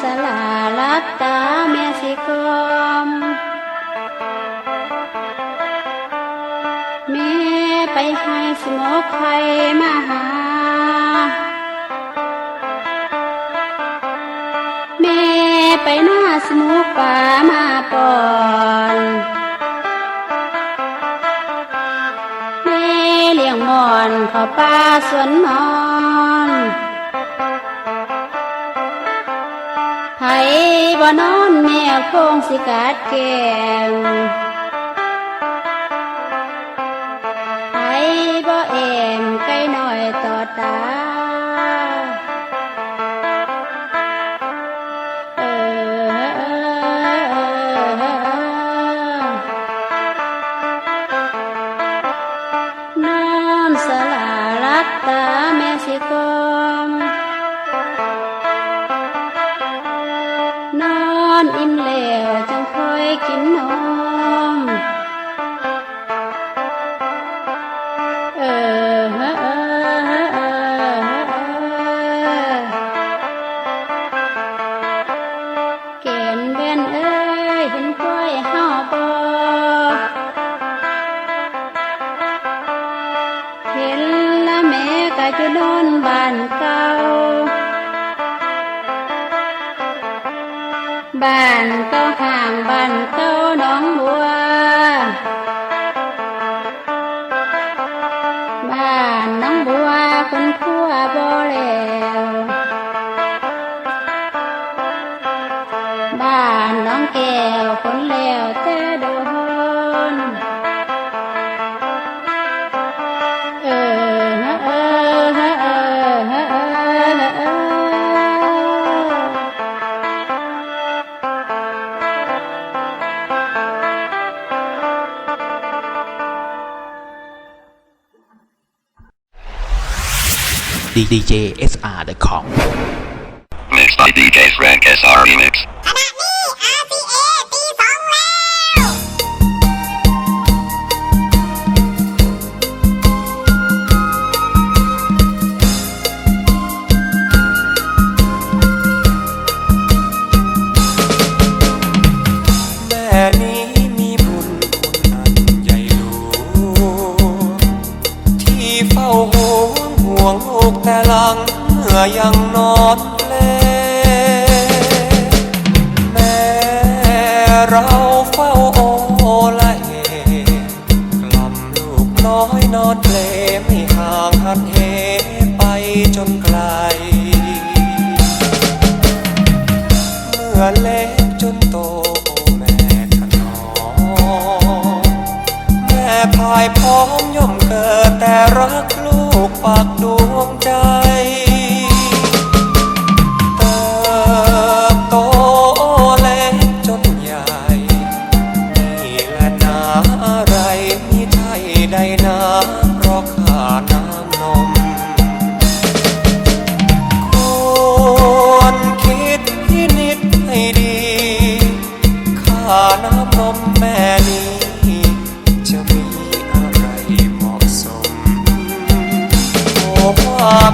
สลาลับตาเม่สิกมแม่ไปให้สมกไข่มาหา แม่ไปหน้าสมุกป่ามาปอนแม่เลี้ยงมอนขอป้าสวนนอน บ่นอนแม่คงสิกาดแกงไผบ่เอ็มไก่น้อยต่อตา บ้านเก่าห่ DJ SR.com Mixed by DJ Frank SR Remix. ยังนอนเลแม่เราเฝ้าโอละเฮกล่อมลูกน้อยนอนเพลไม่ห่างหันเหไปจนไกล เมื่อเล็กจนโตแม่ขนอมแม่พายพร้อมย่อมเกิดแต่รักลูกปาก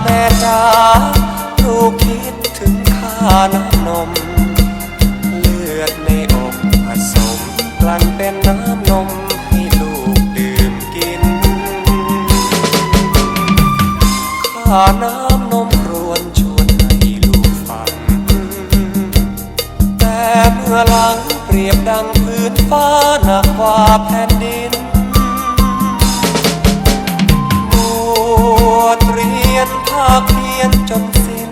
แม่จ๋าลูกคิดถึงค่าน้ำนม เลือดในอกผสมกลั่นเป็นน้ำนมให้ลูกดื่มกิน ข้าน้ำนมรวนชวนให้ลูกฝัน แต่เมื่อหลังเปรียบดังพื้นฟ้าหนักกว่าแผ่นดินบวชเรีาคเพียนจนสิ้น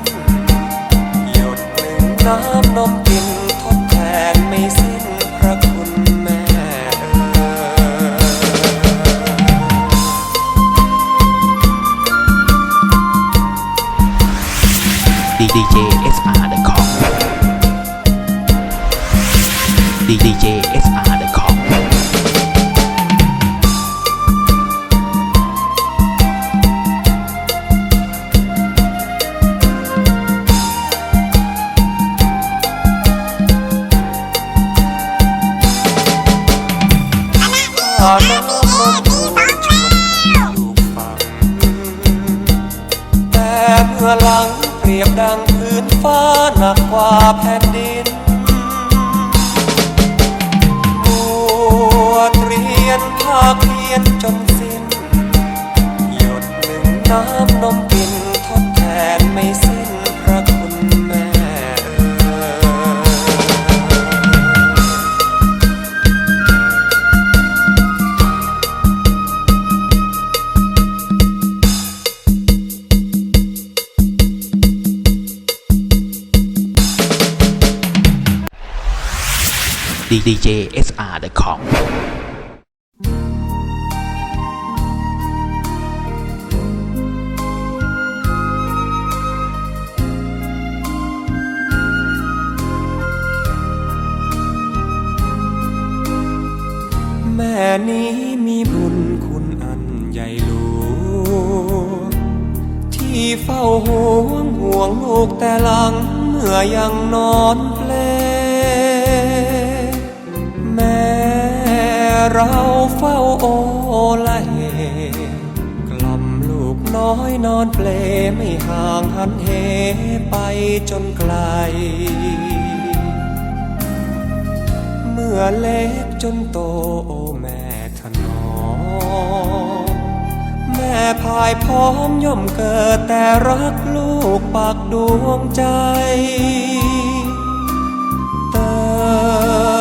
หยดหนึ่งน้ำนมกินทดแทนไม่สิ้นพระคุณแม่เอ่ย DJ SR.com DJ SR.com แต่เมื่อหลังเปรียบดังพื้นฟ้าหนักกว่าแผ่นดินบวชเรียนภาคเพียนจนสิ้น หยดหนึ่งน้ำนมกินทดแทนไม่สิ้ DJSR.com แม่นี้มีบุญคุณอันใหญ่หลวงที่เฝ้าห่วงห่วงลูกแต่หลังเมื่อยังนอนเพล เราเฝ้าโอละเหกล่อมลูกน้อยนอนเปลไม่ห่างหันเหไปจนไกล เมื่อเล็กจนโตโอแม่ถนอมแม่พายพร้อมย่อมเกิดแต่รักลูกปากดวงใจเติ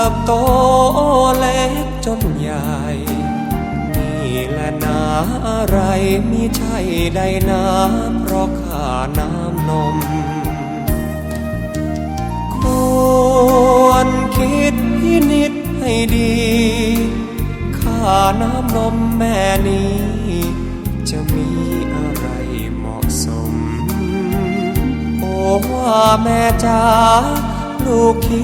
บโตเล็ก จนใหญ่ นี่แหละนาอะไรมิใช่ใดนาเพราะข้าน้ำนม ควรคิดพินิจให้ดีค่าน้ำนมแม่นี้ จะมีอะไรเหมาะสม โอ้ว่าแม่จ๋าลูกคิด